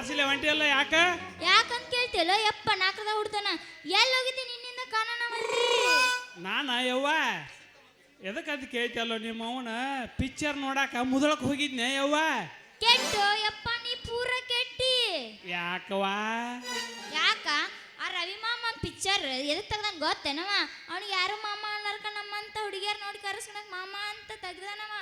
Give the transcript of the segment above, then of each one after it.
ಕ್ಲಾಸಿಲೆ ಹೊಂಟಿಯಲ್ಲ ಯಾಕ? ಯಾಕಂತ ಕೇಳ್ತಿಲ್ಲ ಯಪ್ಪ ನಾಲ್ಕದ ಹುಡ್ತಾನ ಎಲ್ಲಿ ಹೋಗಿದ್ದೆ ನಿನ್ನಿಂದ ಕಾನನ ಮಂದಿ ನಾನ ಯವ್ವ? ಎದಕ್ಕೆ ಅದು ಕೇಳ್ತಿಯಲ್ಲೋ ನಿಮ್ಮ ಅವನ ಪಿಕ್ಚರ್ ನೋಡಾಕ ಮುದಳಕ್ ಹೋಗಿದ್ನೆ ಯವ್ವ. ಕೆಟ್ಟು ಯಪ್ಪ ನೀ ಪೂರ ಕೆಟ್ಟಿ. ಯಾಕವಾ ಯಾಕ? ಆ ರವಿ ಮಾಮ ಪಿಕ್ಚರ್ ಎದಕ್ ತೆಗ್ದಾನ ಗೊತ್ತೇನವ ಅವ್ನಿಗೆ ಯಾರು ಮಾಮ ಅನ್ನರ್ಕ ನಮ್ಮಂತ ಹುಡುಗಿಯರ್ ನೋಡಿ ಕರೆಸ್ಕೊಳಕ್ ಮಾಮ ಅಂತ ತೆಗ್ದಾನವ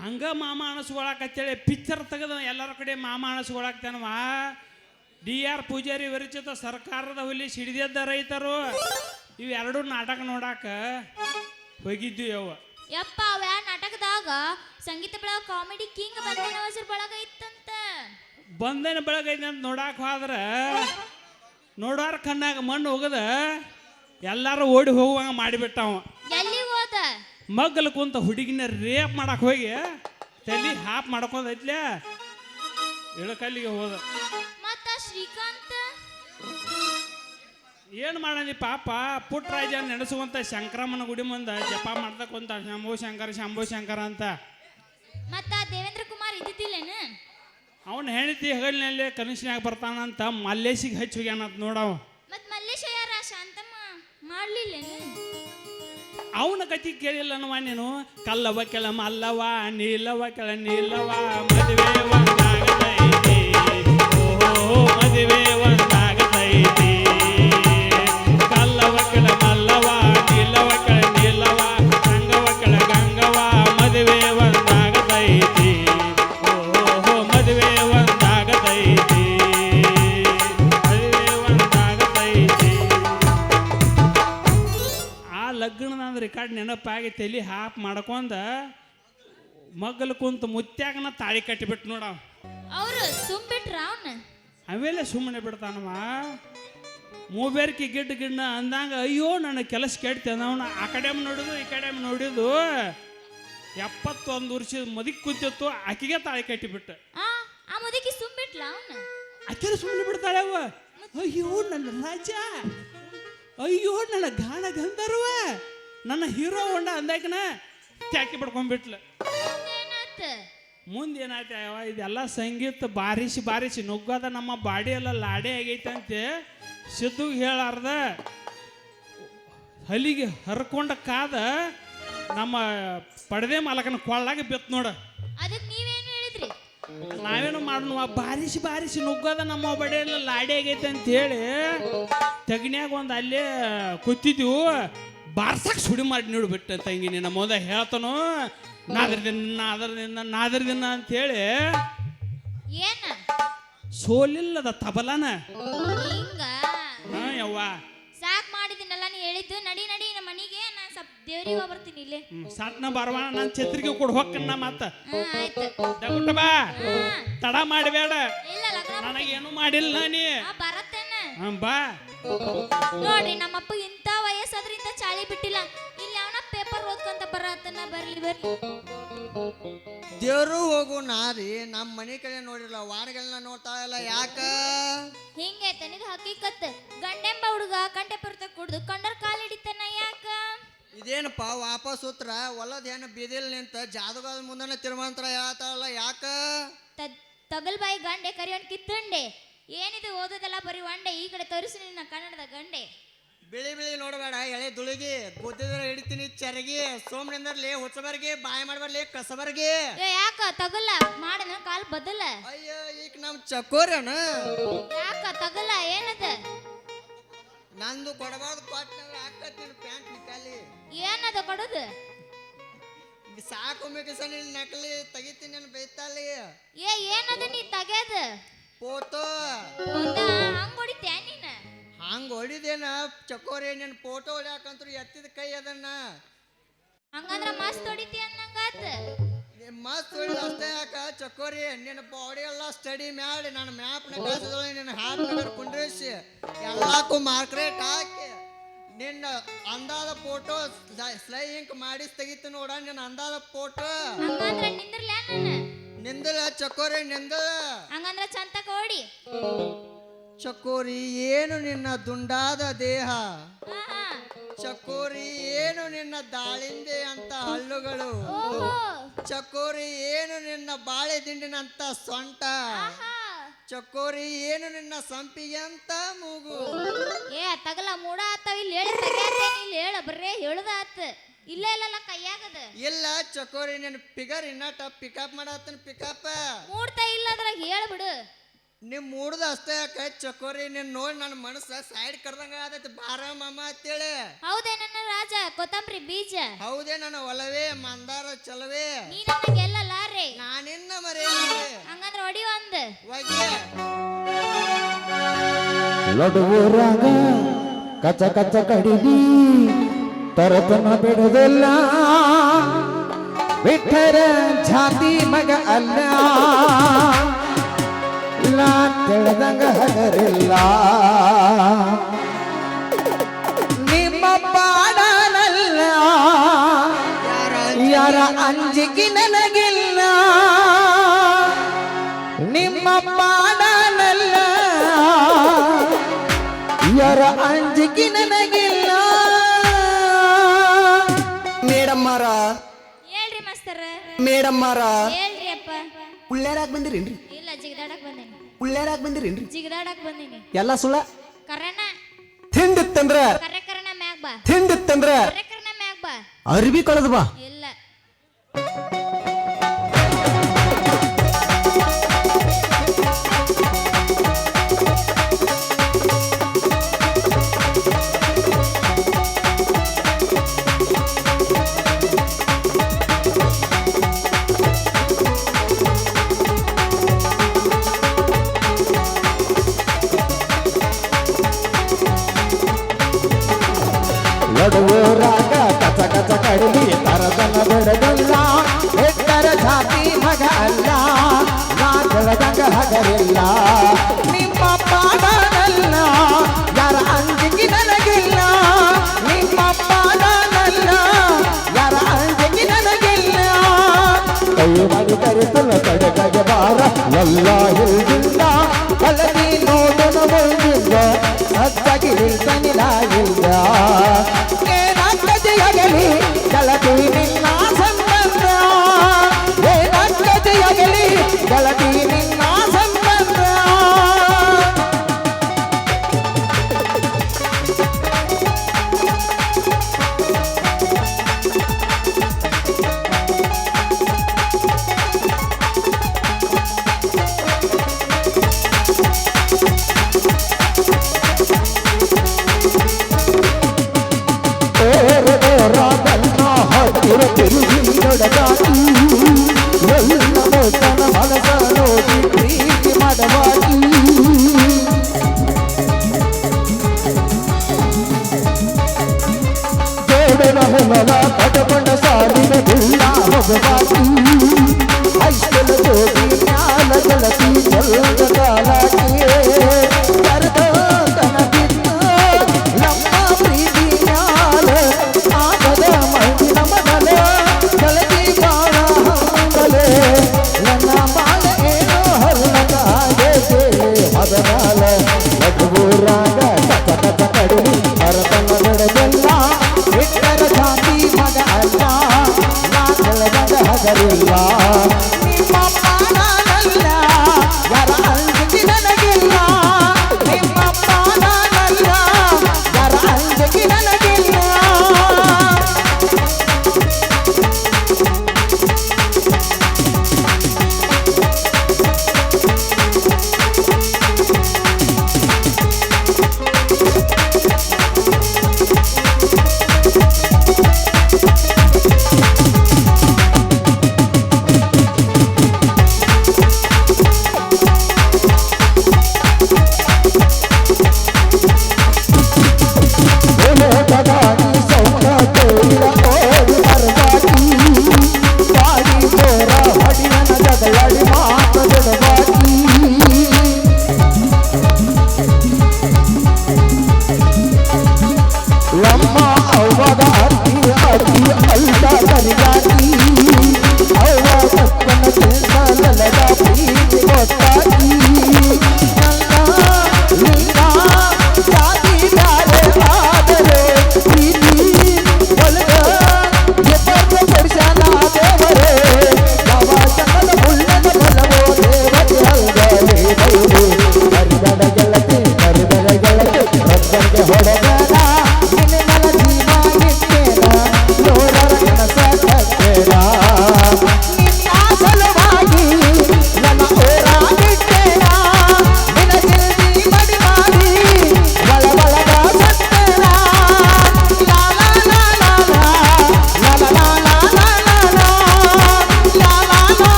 ಹಂಗ ಮಾಮ ಅನಸ್ಕೊಳಕತ್ತೇಳಿ ಪಿಕ್ಚರ್ ತೆಗೆದ ಎಲ್ಲರ ಕಡೆ ಮಾಮ ಅನಸ್ಕೊಳಕ್ತಾನವ ಡಿ ಆರ್ ಪೂಜಾರಿ ವಿರಚಿತ ಸರ್ಕಾರದ ಹುಲಿ ಸಿಡಿದೆದ್ದ ರೈತರು. ಇವೆರಡು ನಾಟಕ ನೋಡಾಕ ಹೋಗಿದ್ವಿ ಯವ್ವ ಯಪ್ಪ ಅವ ನಾಟಕದಾಗ ಸಂಗೀತ ಬೆಳಗ ಕಾಮಿಡಿ ಕಿಂಗ್ ಬಂದನ ಹೆಸರು ಬಳಗ ಇತ್ತಂತ. ಬಂದನ ಬೆಳಗೈತೆ ಅಂತ ನೋಡಾಕ ಹೋದ್ರ ನೋಡಾರ ಕಣ್ಣಾಗ ಮಣ್ಣು ಹೋಗದ ಎಲ್ಲಾರು ಓಡಿ ಹೋಗುವಂಗ ಮಾಡಿಬಿಟ್ಟವ. ಮಗ್ಗಲ್ ಕುಂತ ಹುಡುಗಿನ ರೇಪ್ ಮಾಡಕ್ ಹೋಗಿ ತಲೆ ಹಾಪ್ ಮಾಡ್ಕೊಂಡೈತ್ಲೆ ಇಳಕಲ್ಲಿಗೆ ಹೋದ. ಮತ್ತ ಶ್ರೀಕಾಂತ್? ಏನು ಮಾಡಂದಿ ಪಾಪ? ಪುಟ್ಟರಾಜ ನಡೆಸುವಂತ ಶಂಕರಮ್ಮನ ಗುಡಿ ಮುಂದೆ ಜಪ ಮಾಡ್ತಾ ಕುಂತ ಶಂಭು ಶಂಕರ ಶಂಭೋ ಶಂಕರ ಅಂತ. ಮತ್ತ ದೇವೇಂದ್ರ ಕುಮಾರ್ ಇದ್ದಿದ್ದಿಲ್ಲೇನು? ಅವನ ಹೆಂಡತಿ ಹಗಲಿನಲ್ಲಿ ಕನಸಿನಾಗ ಬರ್ತಾನಂತ ಮಲ್ಲೇಶಿಗೆ ಹಚ್ಚಿ ಹೋಗ್ಯಾನಂತ ನೋಡವ ಮತ್ ಮಲ್ಲೇಶ ಯಾರ? ಶಾಂತಮ್ಮ ಮಾಡ್ಲಿಲ್ಲೇನು? ಅವನ ಕತಿ ಕೇಳಿಲ್ಲ ಅನ್ನುವ ನೀನು. ಕಲ್ಲವ ಕೆಲ ಮಲ್ಲವ ನೀಲವ ಕೆಳ ನೀಲವ ಮದುವೆ ತಲೆ ಹಾಪ್ ಮಾಡ್ಕೊಂಡ ಮಗ್ಗಲು ಕುಂತ ಮುತ್ಯಾಗನ ತಾಳಿ ಕಟ್ಟಿಬಿಟ್ಟು ನೋಡ ಅವರು ಸುಮ್ಬಿಟ್ರ ಅವನ? ಅವೆಲ್ಲ ಸುಮ್ಮನೆ ಬಿಡ್ತಾನವ. ಮೂಬೇರ್ಕಿ ಗಿಡ್ಡ ಗಿಡ್ಡ ಅಂದಂಗ ಅಯ್ಯೋ ನನ್ನ ಕೆಲಸ ಕೆಡ್ತೇನೆ ಅವನ. ಆ ಕಡೆ ನೋಡಿದು ಈ ಕಡೆ ನೋಡಿದು. ಎಪ್ಪತ್ತೊಂದು ವರ್ಷದ ಮದಿಕ್ ಕುಂತಿತ್ತು ಆಕಿಗೆ ತಾಳಿ ಕಟ್ಟಿಬಿಟ್ಟು. ಆ ಆ ಮುದುಕಿ ಸುಮ್ಬಿಟ್ಲ ಅವನ? ಆಕೆಲ್ಲ ಸುಮ್ಮನೆ ಬಿಡ್ತಾಳೆ ಅವ ಅಯ್ಯೋ ನನ್ನ ರಾಜ. ಅಯ್ಯೋ ನನ್ನ ಗಾಣ ಗಂಧರ್ವ ನನ್ನ ಹೀರೋ ಹೊಂಡ ಅಂದಾಕನ ತ್ಯಾಕಿ ಪಡ್ಕೊಂಡ್ಬಿಟ್ಲ ಮುಂದೇನಾಯ್ತು? ಮುಂದೆ ಏನಾಯ್ತು ಇದೆಲ್ಲ ಸಂಗೀತ ಬಾರಿಸಿ ಬಾರಿಸಿ ನುಗ್ಗದ ನಮ್ಮ ಬಾಡಿ ಎಲ್ಲ ಲಾಡೆ ಆಗೈತಂತೆ ಸಿದ್ದು ಹೇಳಾರ್ದ ಹಲಿಗೆ ಹರ್ಕೊಂಡ ಕಾದ ನಮ್ಮ ಪಡದೆ ಮಾಲಕನ ಕೊಳ್ಳಾಗ ಬೆತ್ ನೋಡ. ನೀವೇನು ಹೇಳಿದ್ರಿ? ನಾವೇನು ಮಾಡೋಣ ಬಾರಿಸಿ ಬಾರಿಸಿ ನುಗ್ಗದ ನಮ್ಮ ಬಾಡಿ ಎಲ್ಲ ಲಾಡಿ ಆಗೈತೆ ಅಂತ ಹೇಳಿ ತಗನ್ಯಾಗ ಒಂದು ಅಲ್ಲೇ ಕೂತಿದ್ವು. ಬಾರ್ಸಕ್ ಸುಡಿ ಮಾಡಿ ನೀಡ್ಬಿಟ್ಟ ತಂಗಿ ನಿನ್ನ ಮೊದ ಹೇಳ್ತಾನು? ನಾದ್ರದಿನ ನಾದ್ರದಿನ ನಾದ್ರದಿನ ಅಂತ ಹೇಳಿ ಏನ? ಸೋಲಿಲ್ಲದ ತಬಲನ? ಹಿಂಗ? ಹಾ ಯವ್ವ. ಸಾಕ್ ಮಾಡಿದಿನಲ್ಲ ನೀ ಹೇಳಿದ್ದು? ನಡಿ ನಡಿ ನಮ್ಮ ಮನೆಗೆ ನಾನು ಸ್ವಲ್ಪ ದೇವ್ರಿಗೆ ಬರ್ತೀನಿ ಇಲ್ಲಿ. ಸಟ್ನ ಬರವಾಣ ನಾನು ಛತ್ರಿಗೆ ಕೊಡ್ ಹೊಕ್ಕನ್ನ ಮತ್ತ. ಹಾ ಆಯ್ತು. ದಗುಟ್ಟ ಬಾ. ಹಾ. ತಡ ಮಾಡಬೇಡ. ಇಲ್ಲ ಲಗ್ನ ನನಗೇನು ಮಾಡಿಲ್ಲ ನೀ. ಆ ಬಾ. ನೋಡ್ರಿ ನಮ್ಮಪ್ಪ ಇಂತ ವಯಸ್ಸಾದ್ರಿಂದ ಚಾಳಿ ಬಿಟ್ಟಿಲ್ಲ. ಇಲ್ಲಿ ಅವನ ಪೇಪರ್ ಓದ್ಕೊಂತ ಬರತನ ಬರ್ಲಿ ಬರ್ಲಿ. ದೇವರು ಹೋಗು ನಾರಿ ನಮ್ಮ ಮನೆ ಕಡೆ ನೋಡಿರಲ್ಲ ವಾರಗಳನ್ನ ನೋಡ್ತಾ ಇಲ್ಲ ಯಾಕ? ಹಿಂಗೈತೆ ಇದು ಹಕೀಕತ್ ಗಂಡೆಂಬ ಹುಡುಗ ಕಂಟೆ ಪರ್ತ ಕುಡ್ದು ಕಂಡರ್ ಕಾಲ್ ಹಿಡಿತಾನ ಯಾಕ? ಇದೇನಪ್ಪ ವಾಪಸ್ ಉತ್ತರ ಹೊಲದ ಏನು ಬೀದಿಲ್ ನಿಂತ ಜಾದುಗಾದ ಮುಂದನ ತಿರುಮಂತ್ರ ಹೇಳ್ತಾರಲ್ಲ ಯಾಕ? ತಗಲ್ಬಾಯಿ ತಗಲ್ ಬಾಯಿ ಗಂಡೆ ಕರಿಯೋನ್ ಕಿತ್ತಂಡೆ. ಏನಿದು ಓದೋದೆಲ್ಲ ಬರೀ ಒಂಡೆ ಈ ಕಡೆ ತೋರಿಸಿ ನಿನ್ನ ಕನ್ನಡದ ಗಂಡೆ. ಬಿಳಿ ಬಿಳಿ ನೋಡಬೇಡ ಎಳೆ ದುಳಿಗಿ ಗುದ್ದಿದ್ರೆ ಹಿಡಿತೀನಿ ಚರಗಿ ಸೋಮನಿಂದರ್ಲಿ ಹುಚ್ಚಬರ್ಗಿ ಬಾಯಿ ಮಾಡಬರ್ಲಿ ಕಸಬರ್ಗಿ. ಏ ಯಾಕ ತಗಲ್ಲ? ಮಾಡನ ಕಾಲ್ ಬದಲ. ಅಯ್ಯೋ ಈಗ ನಮ್ ಚಕೋರನ. ಯಾಕ ತಗಲ್ಲ? ಏನದ? ನಂದು ಕೊಡಬಾರ್ದು ಕೊಟ್ಟನಲ್ಲ ಹಾಕತ್ತೀನಿ ಪ್ಯಾಂಟ್ ನಿಕಾಲಿ ಏನದ ಕೊಡೋದು? ಸಾಕು ಮಿಗಿಸನಿ ನಕಲಿ ತೆಗಿತೀನಿ ನಾನು ಬೈತಾಲಿ. ಏ ಏನದ ನೀ ತಗ್ಯದ ಹೌದಾ? ಹಂಗ್ ನೀನ? ಹೊಡಿದೇನ? ಚಕೋರಿ ನಿನ್ನ ಫೋಟೋ ಹೊಡ್ಯಾಕಂತ್ರು ಎತ್ತಿದ ಕೈ ಅದನ್ನ. ಹಂಗಂದ್ರ ಮಸ್ತ್ ಹೊಡಿತಿ ಅನ್ನಂಗಾತ? ಮಸ್ತ್ ಹೊಡಿದ ಅಷ್ಟೇ ಯಾಕ? ಚಕೋರಿ ನಿನ್ನ ಬಾಡಿ ಎಲ್ಲ ಸ್ಟಡಿ ಮಾಡಿ ನನ್ನ ಮ್ಯಾಪ್ನ ಕಳ್ಸಿದೊಳಗೆ ನಿನ್ನ ಹಾಟ್ ನಗರ ಕುಂಡ್ರಿಸಿ ಎಲ್ಲಕ್ಕೂ ಮಾರ್ಕ್ರೇಟ್ ಹಾಕಿ ನಿನ್ನ ಅಂದಾದ ಫೋಟೋ ಸ್ಲೈ ಇಂಕ್ ಮಾಡಿಸ್ ತೆಗಿತು ನೋಡ ನಿನ್ನ ಅಂದಾದ ಫೋಟೋ ಹಂಗಂದ್ರ ನಿಂದ್ರಲ್ಲ ನನ್ನ ನಿಂದಲ ಚಕೋರಿ ನಿಂದಲ. ಹಂಗಂದ್ರ ಚಂತ ಕೋಡಿ. ಚಕೋರಿ ಏನು ನಿನ್ನ ದುಂಡಾದ ದೇಹ? ಚಕೋರಿ ಏನು ನಿನ್ನ ದಾಳಿಂಬೆ ಅಂತ ಹಲ್ಲುಗಳು? ಚಕೋರಿ ಏನು ನಿನ್ನ ಬಾಳೆ ದಿಂಡಿನಂತ ಸೊಂಟ? ಚಕೋರಿ ಏನು ನಿನ್ನ ಸಂಪಿಗೆ ಅಂತ ಮೂಗು? ಏ ತಗಲ ಮೂಡ ಆತ ಇಲ್ಲಿ ಹೇಳಿ ಇಲ್ಲಿ ಹೇಳ ಬರ್ರೇ ಹೇಳುದ ಇಲ್ಲೇ ಇಲ್ಲಲ್ಲ ಕೈಯಾಗದ ಇಲ್ಲ ಚಕೋರಿ ನಿನ್ನ ಪಿಗರ್ ಇನ್ನ ಟಪ್ ಪಿಕಪ್ ಮಾಡತ್ತನ ಪಿಕಪ್ ಮೂಡ್ತಾ ಇಲ್ಲ ಅದ್ರಾಗ ಹೇಳ್ಬಿಡು ನಿಮ್ ಮೂಡ್ದ ಅಷ್ಟೇ ಯಾಕೆ ಚಕೋರಿ ನಿನ್ ನೋಡಿ ನನ್ನ ಮನಸ್ಸ ಸೈಡ್ ಕರ್ದಂಗ ಆದೈತಿ. ಬಾರ ಮಾಮ ಅಂತೇಳಿ. ಹೌದೇ ನನ್ನ ರಾಜ ಕೊತ್ತಂಬರಿ ಬೀಜ. ಹೌದೇ ನನ್ನ ಒಲವೇ ಮಂದಾರ ಚಲವೇ. ನೀ ನನ್ನ ಲಾರಿ ನಾನಿನ್ನ ಮರೇ ಹಂಗಂದ್ರ ಹೊಡಿ ಒಂದ್. ಒಯ್ಗೆ ಲಡುವರಾಗ ಕಚ ಕಚ ಕಡಿದಿ ತರತನ ಬಿಡದಲ್ಲ ಬಿಟ್ಟರ ಜಾತಿ ಮಗ ಅಲ್ಲ. ಇಲ್ಲ ತಿಳಿದಂಗ ಹಗರಿಲ್ಲ. ನಿಮ್ಮ ಪಾಡನಲ್ಲ. ಯಾರ ಅಂಜಿಕೆ ನನಗಿಲ್ಲ. ನಿಮ್ಮ ಪಾಡನಲ್ಲ. ಯಾರ ಅಂಜಿಕೆ ನನಗಿಲ್ಲ. ಮೇಡಮ್ಮರ. ಹೇಳ್ರಿ ಮಾಸ್ತರ. ಮೇಡಮ್ಮರ. ಹೇಳ್ರಿ ಅಪ್ಪ. ಉಳ್ಳೇರಾಗ್ ಬಂದಿರೇನ್ರಿ? ಇಲ್ಲ ಜಿಗದಾಡಕ್ ಬಂದೇನಿ. ಉಳ್ಳೇರಾಗ ಬಂದಿರೇನ್ರಿ? ಜಿಗದಾಡಕ್ ಬಂದೇನಿ. ಎಲ್ಲ ಸುಳ್ಳ? ಕರಣ ತಿಂದಿತ್ತಂದ್ರ? ಕರೆ ಕರನ ಮ್ಯಾಗ್ ಬಾ. ತಿಂದಿತ್ತಂದ್ರ? ಕರೆ ಮ್ಯಾಗ್ ಬಾ. ಅರ್ಬಿ ಕಳೆದ ಬಾ. ಇಲ್ಲ ಲಡುವರಾಗ ಕಚ ಕಚ ಕಡಿಮೆ ತರದನ ಬಿಡದಲ್ಲ ಎತ್ತರ ಜಾತಿ ಮಗ ಅಲ್ಲ ನಾ ತಿಳಿದಂಗ ಹಗರಿಲ್ಲ. ನಿಮ್ಮ ಪಾಡನಲ್ಲ ಯಾರ ಅಂಜಿಗೆ ನನಗಿಲ್ಲ. ನಿಮ್ಮ ಪಾಡನಲ್ಲ ಯಾರ ಅಂಜಿಗೆ ನನಗಿಲ್ಲ. ಕೈ ಮಾಡಿ ಕರೆಸಲು ಕಡೆಗೆ ಬಾರ, ಎಲ್ಲ ಹಿಲ್ದಿಲ್ಲ ಕಲಗಿ ನೋಡಲು ಒಳ್ಳಿಲ್ಲ ಸತ್ತಾಗಿ ನಿಲ್ತನಿಲ್ಲ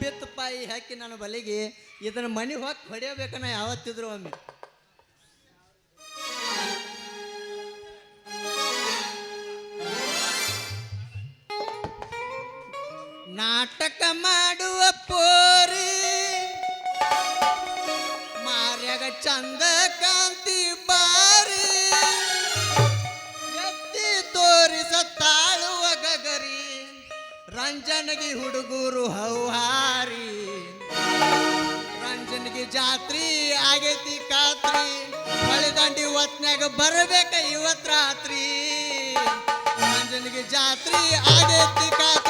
ಬಿತ್ತು ಪಾಯಿ ಹಾಕಿ ನನ್ನ ಬಲಿಗೆ, ಇದನ್ನ ಮನೆ ಹೋಗಿ ಹೊಡೆಯಬೇಕನ್ನ ಯಾವತ್ತಿದ್ರು ಒಮ್ಮೆ. ನಾಟಕ ಮಾಡುವ ಪೋರಿ, ಮಾರ್ಯಾಗ ಚಂದ ಕಾಂತಿ ಬಾರಿ, ಎತ್ತಿ ತೋರಿಸ ತಾಳುವ ಗಗರಿ, ರಂಜನಗಿ ಹುಡುಗರು ಹೌಹಾರಿ ಜಾತ್ರಿ ಆಗೈತಿ ಕಾತ್ರಿ ಹೊಳೆದಂಡಿ ಹೊತ್ನಾಗ ಬರಬೇಕ ಇವತ್ ರಾತ್ರಿ. ಮಂಜನಿಗೆ ಜಾತ್ರಿ ಆಗೈತಿ ಕಾತ್ರಿ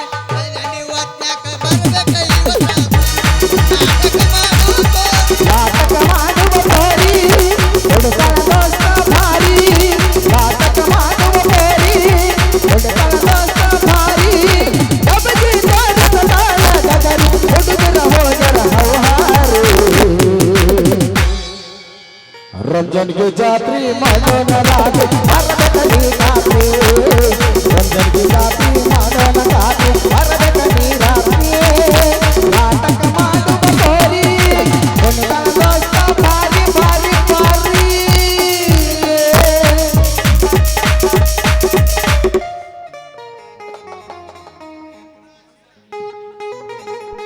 ರಂಜನ್ಗೆ ಜಾತ್ರಿ ಮಾಡೋಣ